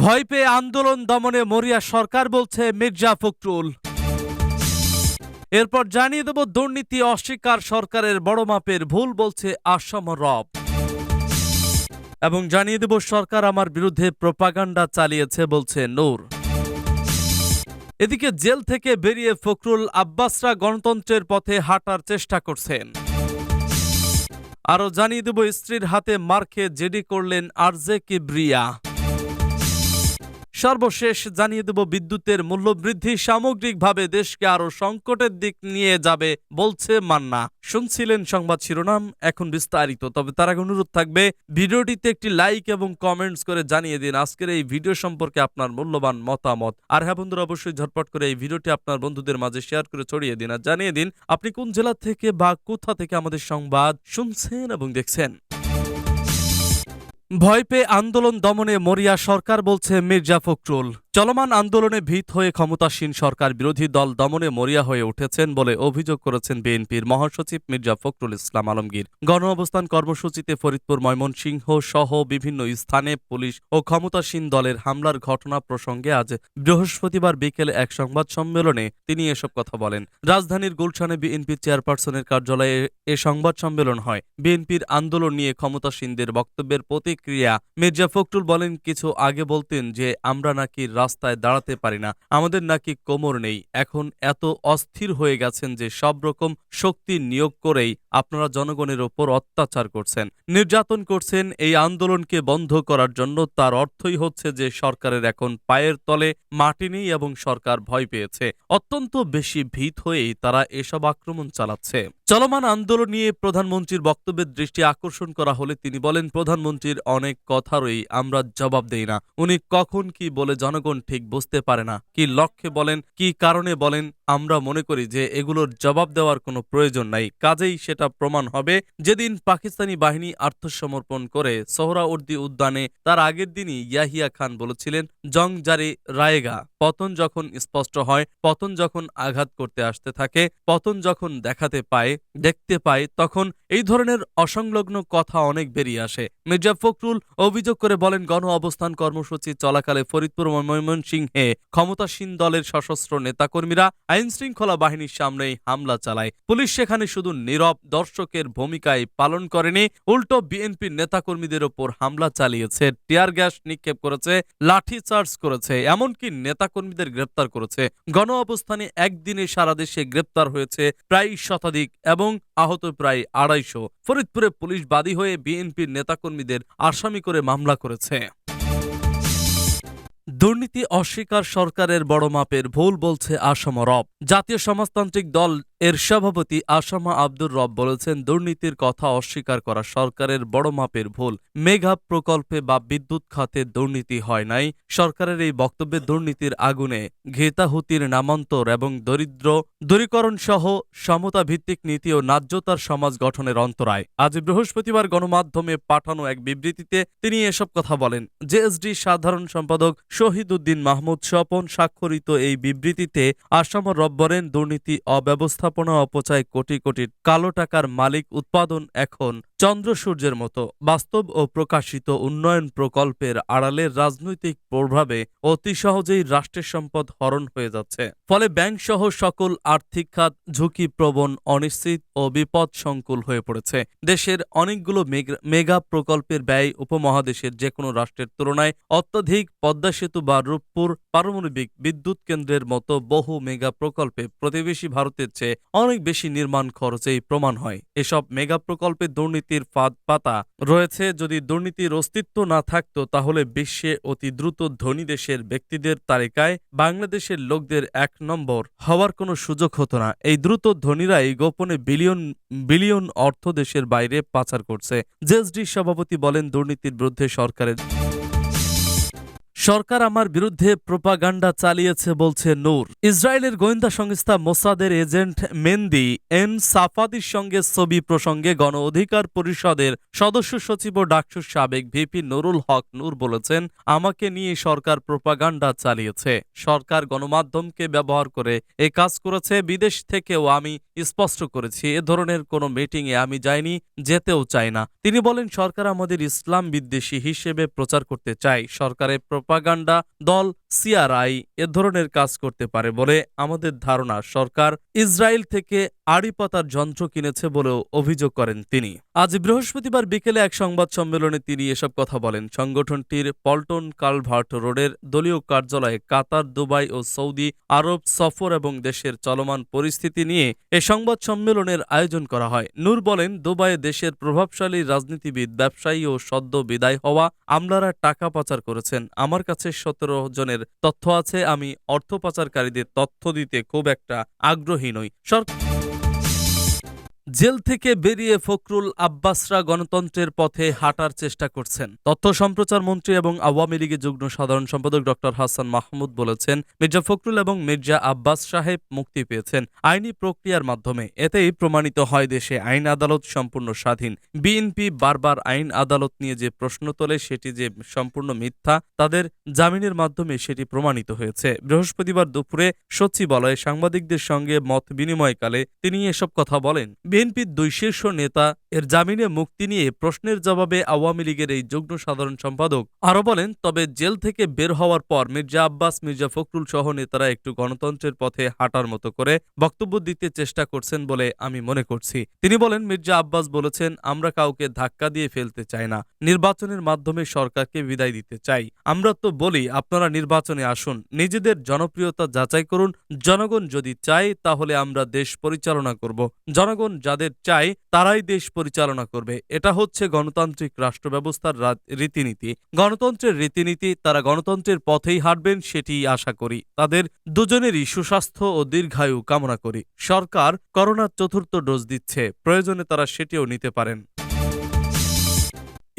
ভয় পেয়ে আন্দোলন দমনে মরিয়া সরকার বলছে মির্জা ফখরুল। এরপর জানিয়ে দেব দুর্নীতি অস্বীকার সরকারের বড় মাপের ভুল বলছে আসাম রব। এবং জানিয়ে দেব সরকার আমার বিরুদ্ধে প্রপাগান্ডা চালিয়েছে বলছে নূর। এদিকে জেল থেকে বেরিয়ে ফখরুল আব্বাসরা গণতন্ত্রের পথে হাঁটার চেষ্টা করছেন। আরও জানিয়ে দেব স্ত্রীর হাতে মার খেয়ে জেডি করলেন আরজে কিবরিয়া। সর্বশেষ জানিয়ে দেব, বিদ্যুতের মূল্যবৃদ্ধি সামগ্রিকভাবে দেশকে আরও সংকটের দিক নিয়ে যাবে বলছে মান্না। শুনছিলেন সংবাদ শিরোনাম, এখন বিস্তারিত। তবে তার আগে অনুরোধ থাকবে, ভিডিওটিতে একটি লাইক এবং কমেন্টস করে জানিয়ে দিন, আজকের এই ভিডিও সম্পর্কে আপনার মূল্যবান মতামত। আর হ্যাঁ বন্ধুরা, অবশ্যই ঝটপট করে এই ভিডিওটি আপনার বন্ধুদের মাঝে শেয়ার করে ছড়িয়ে দিন আর জানিয়ে দিন, আপনি কোন জেলা থেকে বা কোথা থেকে আমাদের সংবাদ শুনছেন এবং দেখছেন। ভয় পেয়ে আন্দোলন দমনে মরিয়া সরকার বলছে মির্জা ফখরুল। চলমান আন্দোলনে ভীত হয়ে ক্ষমতাসীন সরকার বিরোধী দল দমনে মরিয়া হয়ে উঠেছেন বলে অভিযোগ করেছেন বিএনপির মহাসচিব মির্জা ফখরুল ইসলাম আলমগীর। গণ অবস্থান কর্মসূচিতে ফরিদপুর, ময়মনসিংহ সহ বিভিন্ন স্থানে পুলিশ ও ক্ষমতাসীন দলের হামলার ঘটনা প্রসঙ্গে আজ বৃহস্পতিবার বিকেলে এক সংবাদ সম্মেলনে তিনি এসব কথা বলেন। রাজধানীর গুলশানে বিএনপি চেয়ারপারসনের কার্যালয়ে এ সংবাদ সম্মেলন হয়। বিএনপির আন্দোলন নিয়ে ক্ষমতাসীনদের বক্তব্যের প্রতিক্রিয়া মির্জা ফখরুল বলেন, কিছু আগে বলতেন যে, আমরা নাকি রাস্তায় দাঁড়াতে পারি না। আমাদের নাকি কোমর নেই। এখন এত অস্থির হয়ে গেছেন যে সব রকম শক্তি নিয়োগ করেই আপনারা জনগণের ওপর অত্যাচার করছেন। নির্যাতন করছেন, এই আন্দোলনকে বন্ধ করার জন্য তার অর্থই হচ্ছে যে সরকারের এখন পায়ের তলে মাটি নেই এবং সরকার ভয় পেয়েছে। অত্যন্ত বেশি ভীত হয়েই তারা এসব আক্রমণ চালাচ্ছে। চলমান আন্দোলন নিয়ে প্রধানমন্ত্রীর বক্তব্যের দৃষ্টি আকর্ষণ করা হলে তিনি বলেন, প্রধানমন্ত্রীর অনেক কথারই আমরা জবাব দেই না। উনি কখন কি বলে জনগণ ঠিক বুঝতে পারে না। কি লক্ষ্যে বলেন, কি কারণে বলেন, আমরা মনে করি যে এগুলোর জবাব দেওয়ার কোনো প্রয়োজন নাই। কাজেই সেটা প্রমাণ হবে যেদিন পাকিস্তানি বাহিনী আত্মসমর্পণ করে সোহরাওয়ার্দী উদ্যানে। তার আগের দিনই ইয়াহিয়া খান বলেছিলেন জং জারি রায়েগা। পতন যখন স্পষ্ট হয়, পতন যখন আঘাত করতে আসতে থাকে, পতন যখন দেখাতে পায়, দেখতে পায়, তখন এই ধরনের অসংলগ্ন কথা অনেক বেরিয়ে আসে। মির্জা ফখরুল অভিযোগ করে বলেন, গণ অবস্থান কর্মসূচি চলাকালে ফরিদপুর ময়মনসিংহে ক্ষমতাসীন দলের সশস্ত্র নেতাকর্মীরা আইনশৃঙ্খলা বাহিনীর সামনেই হামলা চালায়। পুলিশ সেখানে শুধু নীরব দর্শকের ভূমিকায় পালন করেনি। উল্টো বিএনপির নেতাকর্মীদের ওপর হামলা চালিয়েছে, টিয়ার গ্যাস নিক্ষেপ করেছে, লাঠি চার্জ করেছে, এমনকি নেতাকর্মীদের গ্রেপ্তার করেছে। গণ অবস্থানে একদিনে সারা দেশে গ্রেপ্তার হয়েছে প্রায় শতাধিক এবং আহত প্রায় আড়াইশো। ফরিদপুরে পুলিশ বাদী হয়ে বিএনপির নেতাকর্মীদের আসামি করে মামলা করেছে। দুর্নীতি অস্বীকার সরকারের বড় মাপের ভুল বলছে আসাম রব। জাতীয় সমাজতান্ত্রিক দল এর সভাপতি আসামা আব্দুর রব বলেছেন, দুর্নীতির কথা অস্বীকার করা সরকারের বড় মাপের ভুল। মেঘা প্রকল্পে বা বিদ্যুৎ খাতে দুর্নীতি হয় নাই। সরকারের এই বক্তব্যে দুর্নীতির আগুনে ঘেতাহুতির নামান্তর এবং দরিদ্র দূরীকরণ সহ সমতা ভিত্তিক নীতি ও ন্যায্যতার সমাজ গঠনের অন্তরায়। আজ বৃহস্পতিবার গণমাধ্যমে পাঠানো এক বিবৃতিতে তিনি এসব কথা বলেন। জেএসডি সাধারণ সম্পাদক শহীদ উদ্দিন মাহমুদ স্বপন স্বাক্ষরিত এই বিবৃতিতে আসাম রব দুর্নীতি দুর্নীতি অব্যবস্থাপনা অপচয় কোটি কোটি কালো টাকার মালিক উৎপাদন এখন চন্দ্র সূর্যের মতো বাস্তব ও প্রকাশিত উন্নয়ন প্রকল্পের আড়ালের রাজনৈতিক প্রভাবে অতি সহজেই রাষ্ট্রের সম্পদ হরণ হয়ে যাচ্ছে। ফলে ব্যাংক সহ সকল আর্থিক খাত ঝুঁকিপ্রবণ, অনিশ্চিত ও বিপদ সংকুল হয়ে পড়েছে। দেশের অনেকগুলো মেগা প্রকল্পের ব্যয় উপমহাদেশের যে কোনো রাষ্ট্রের তুলনায় অত্যধিক পদ্মা সেতু বা রূপপুর পারমাণবিক বিদ্যুৎ কেন্দ্রের মতো বহু মেগা প্রকল্পে প্রতিবেশী ভারতের চেয়ে অনেক বেশি নির্মাণ খরচেই প্রমাণ হয়। এসব মেগা প্রকল্পে দুর্নীতির ফাঁদ পাতা রয়েছে। যদি দুর্নীতির অস্তিত্ব না থাকত, তাহলে বিশ্বে অতি দ্রুত ধনী দেশের ব্যক্তিদের তালিকায় বাংলাদেশের লোকদের এক নম্বর হওয়ার কোনো সুযোগ হতো না। এই দ্রুত ধনীরাই গোপনে বিলিয়ন বিলিয়ন অর্থ দেশের বাইরে পাচার করছে। জেএসডি সভাপতি বলেন, দুর্নীতির বিরুদ্ধে সরকারের সরকার আমার বিরুদ্ধে প্রোপাগান্ডা চালিয়েছে, বলছে নূর। ইসরায়েলের গোয়েন্দা সংস্থা মোসাদের এজেন্ট মেন্দি এন সাফাদির সঙ্গে ছবি প্রসঙ্গে গণ অধিকার পরিষদের সদস্য সচিব ও ডাকসুর সাবেক ভিপি নুরুল হক নূর বলেছেন, আমাকে নিয়ে সরকার প্রোপাগান্ডা চালিয়েছে। সরকার গণমাধ্যমকে ব্যবহার করে এ কাজ করেছে, বিদেশ থেকেও আমি স্পষ্ট করেছি, এ ধরনের কোনো মিটিংয়ে আমি যাইনি, যেতেও চাই না। তিনি বলেন, সরকার আমাদের ইসলাম বিদ্বেষী হিসেবে প্রচার করতে চায়। সরকারের প্রপাগান্ডা দল সিআরআই এ ধরনের কাজ করতে পারে বলে আমাদের ধারণা। সরকার ইসরায়েল থেকে আড়ি পাতার যন্ত্র কিনেছে বলেও অভিযোগ করেন তিনি। আজ বৃহস্পতিবার বিকেলে এক সংবাদ সম্মেলনে তিনি এসব কথা বলেন। সংগঠনটির পল্টন কালভার্ট রোডের দলীয় কার্যালয়ে কাতার, দুবাই ও সৌদি আরব সফর এবং দেশের চলমান পরিস্থিতি নিয়ে এ সংবাদ সম্মেলনের আয়োজন করা হয়। নূর বলেন, দুবাইয়ে দেশের প্রভাবশালী রাজনীতিবিদ, ব্যবসায়ী ও সদ্য বিদায় হওয়া আমলারা টাকা পাচার করেছেন। আমার কাছে সতেরো জনের তথ্য আছে। আমি অর্থ পাচারকারীদের তথ্য দিতে খুব একটা আগ্রহী নই। সরকার জেল থেকে বেরিয়ে ফখরুল আব্বাসরা গণতন্ত্রের পথে হাঁটার চেষ্টা করছেন। তথ্য সম্প্রচার মন্ত্রী এবং আওয়ামী লীগের যুগ্ম সাধারণ সম্পাদক ডক্টর হাসান মাহমুদ বলেছেন, মির্জা ফখরুল এবং মির্জা আব্বাস সাহেব মুক্তি পেয়েছেন আইনি প্রক্রিয়ার মাধ্যমে। এতেই প্রমাণিত হয় দেশে আইন আদালত সম্পূর্ণ স্বাধীন। বিএনপি বারবার আইন আদালত নিয়ে যে প্রশ্ন তোলে সেটি যে সম্পূর্ণ মিথ্যা, তাদের জামিনের মাধ্যমে সেটি প্রমাণিত হয়েছে। বৃহস্পতিবার দুপুরে সচিবালয়ে সাংবাদিকদের সঙ্গে মত বিনিময়কালে তিনি এসব কথা বলেন। বিএনপির দুই শীর্ষ নেতা এর জামিনে মুক্তি নিয়ে প্রশ্নের জবাবে আওয়ামী লীগের এই যুগ্ম সাধারণ সম্পাদক আরও বলেন, তবে জেল থেকে বের হওয়ার পর মির্জা আব্বাস, মির্জা ফখরুল সহ নেতারা একটু গণতন্ত্রের পথে হাঁটার মতো করে বক্তব্য দিতে চেষ্টা করছেন বলে আমি মনে করছি। তিনি বলেন, মির্জা আব্বাস বলেছেন, আমরা কাউকে ধাক্কা দিয়ে ফেলতে চাই না, নির্বাচনের মাধ্যমে সরকারকে বিদায় দিতে চাই। আমরা তো বলি, আপনারা নির্বাচনে আসুন, নিজেদের জনপ্রিয়তা যাচাই করুন, জনগণ যদি চায় তাহলে আমরা দেশ পরিচালনা করব। জনগণ যাদের চায় তারাই দেশ পরিচালনা করবে। এটা হচ্ছে গণতান্ত্রিক রাষ্ট্র ব্যবস্থার রীতিনীতি। গণতন্ত্রের রীতিনীতি, তারা গণতন্ত্রের পথেই হাঁটবেন সেটি আশা করি। তাদের দুজনেরই সুস্বাস্থ্য ও দীর্ঘায়ু কামনা করি। সরকার করোনার চতুর্থ ডোজ দিচ্ছে। প্রয়োজনে তারা সেটিও নিতে পারেন।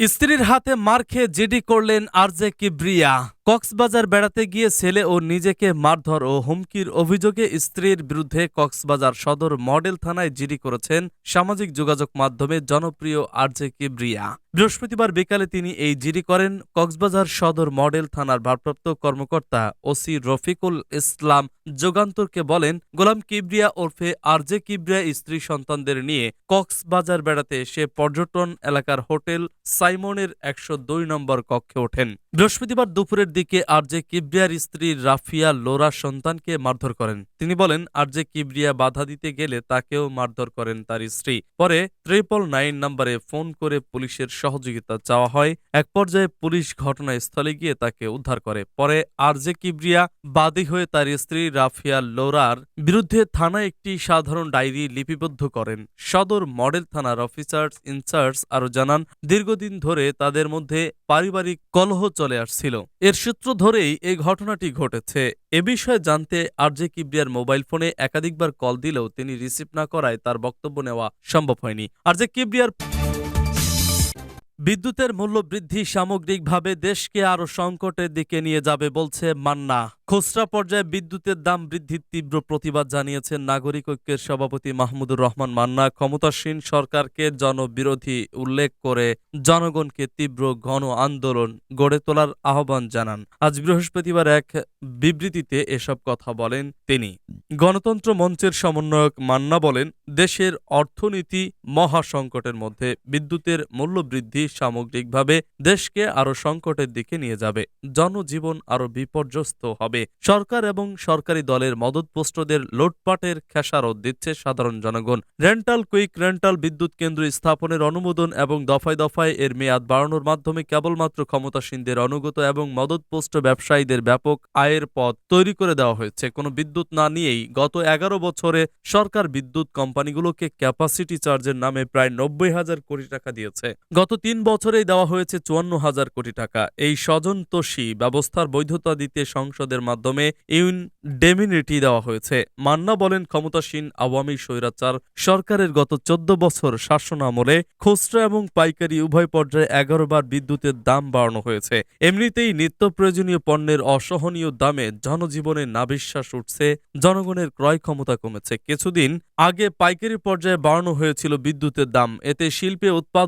স্ত্রীর হাতে মার খেয়ে জিডি করলেন আরজে কিবরিয়া। কক্সবাজার বেড়াতে গিয়ে ছেলে ও নিজেকে মারধর ও হুমকির অভিযোগে স্ত্রীর বিরুদ্ধে কক্সবাজার সদর মডেল থানায় জিডি করেছেন সামাজিক যোগাযোগ মাধ্যমে জনপ্রিয় আরজে কিবরিয়া। বৃহস্পতিবার বিকালে তিনি এই জিডি করেন কক্সবাজার সদর মডেল থানার ভারপ্রাপ্ত কর্মকর্তা ওসি রফিকুল ইসলাম যোগান্তরকে বলেন, গোলাম কিবরিয়া ওরফে আরজে কিবরিয়া স্ত্রী সন্তানদের নিয়ে কক্সবাজার বেড়াতে এসে পর্যটন এলাকার হোটেল সাইমনের একশো দুই নম্বর কক্ষে ওঠেন। বৃহস্পতিবার দুপুরের দিকে আরজে কিবরিয়ার স্ত্রী রাফিয়া, লোরা সন্তানকে মারধর করেন। তিনি বলেন আরজে কিবরিয়া বাধা দিতে গেলে তাকেও মারধর করেন তার স্ত্রী। পরে ট্রিপল নাইন নম্বরে ফোন করে পুলিশের সহযোগিতা চাওয়া হয়। এক পর্যায়ে পুলিশ ঘটনাস্থলে গিয়ে তাকে উদ্ধার করে। পরে আরজে কিবরিয়া বাদী হয়ে তার স্ত্রী রাফিয়া, লোরার বিরুদ্ধে থানায় একটি সাধারণ ডায়েরি লিপিবদ্ধ করেন। সদর মডেল থানার অফিসার্স ইনচার্জ আরও জানান, দীর্ঘদিন ধরে তাদের মধ্যে পারিবারিক কলহ চলে আসছিল। এর সূত্র ধরেই এই ঘটনাটি ঘটেছে। এ বিষয়ে জানতে আরজে কিবরিয়ার মোবাইল ফোনে একাধিকবার কল দিলেও তিনি রিসিভ না করায় তার বক্তব্য নেওয়া সম্ভব হয়নি। আরজে কিবরিয়ার বিদ্যুতের মূল্য বৃদ্ধি সামগ্রিকভাবে দেশকে আরও সংকটের দিকে নিয়ে যাবে বলছে মান্না। খুচরা পর্যায়ে বিদ্যুতের দাম বৃদ্ধির তীব্র প্রতিবাদ জানিয়েছেন নাগরিক ঐক্যের সভাপতি মাহমুদুর রহমান মান্না। ক্ষমতাসীন সরকারকে জনবিরোধী উল্লেখ করে জনগণকে তীব্র গণ আন্দোলন গড়ে তোলার আহ্বান জানান। আজ বৃহস্পতিবার এক বিবৃতিতে এসব কথা বলেন তিনি। গণতন্ত্র মঞ্চের সমন্বয়ক মান্না বলেন, দেশের অর্থনীতি মহাসংকটের মধ্যে বিদ্যুতের মূল্য বৃদ্ধি সামগ্রিকভাবে দেশকে আরও সংকটের দিকে নিয়ে যাবে। জনজীবন আরও বিপর্যস্ত হবে। সরকার এবং সরকারি দলের মদতপুষ্টদের লুটপাটের খেসারত দিচ্ছে সাধারণ জনগণ। রেন্টাল কুইক রেন্টাল বিদ্যুৎ কেন্দ্র স্থাপনের অনুমোদন এবং দফায় দফায় এর মেয়াদ বাড়ানোর মাধ্যমে কেবলমাত্র ক্ষমতাসীনদের অনুগত এবং মদতপুষ্ট ব্যবসায়ীদের ব্যাপক আয়ের পথ তৈরি করে দেওয়া হয়েছে। কোনো বিদ্যুৎ না নিয়েই গত এগারো বছরে সরকার বিদ্যুৎ কোম্পানিগুলোকে ক্যাপাসিটি চার্জের নামে প্রায় নব্বই হাজার কোটি টাকা দিয়েছে। গত তিন বছরেই দেওয়া হয়েছে চুয়ান্ন হাজার কোটি টাকা। এই স্বজনতোষী ব্যবস্থার বৈধতা দিতে সংসদের মাধ্যমে ইউনডেমিনিটি দেওয়া হয়েছে। মান্না বলেন, ক্ষমতাসীন আওয়ামী স্বৈরাচার সরকারের গত চোদ্দ বছর শাসন আমলে খুচরা এবং পাইকারি উভয় পর্যায়ে এগারো বার বিদ্যুতের দাম বাড়ানো হয়েছে। এমনিতেই নিত্য প্রয়োজনীয় পণ্যের অসহনীয় দামে জনজীবনে নাবিশ্বাস উঠছে, জনগণের ক্রয় ক্ষমতা কমেছে। কিছুদিন আগে পাইকারি পর্যায়ে বাড়ানো হয়েছিল বিদ্যুতের দাম। এতে শিল্পে উৎপাদন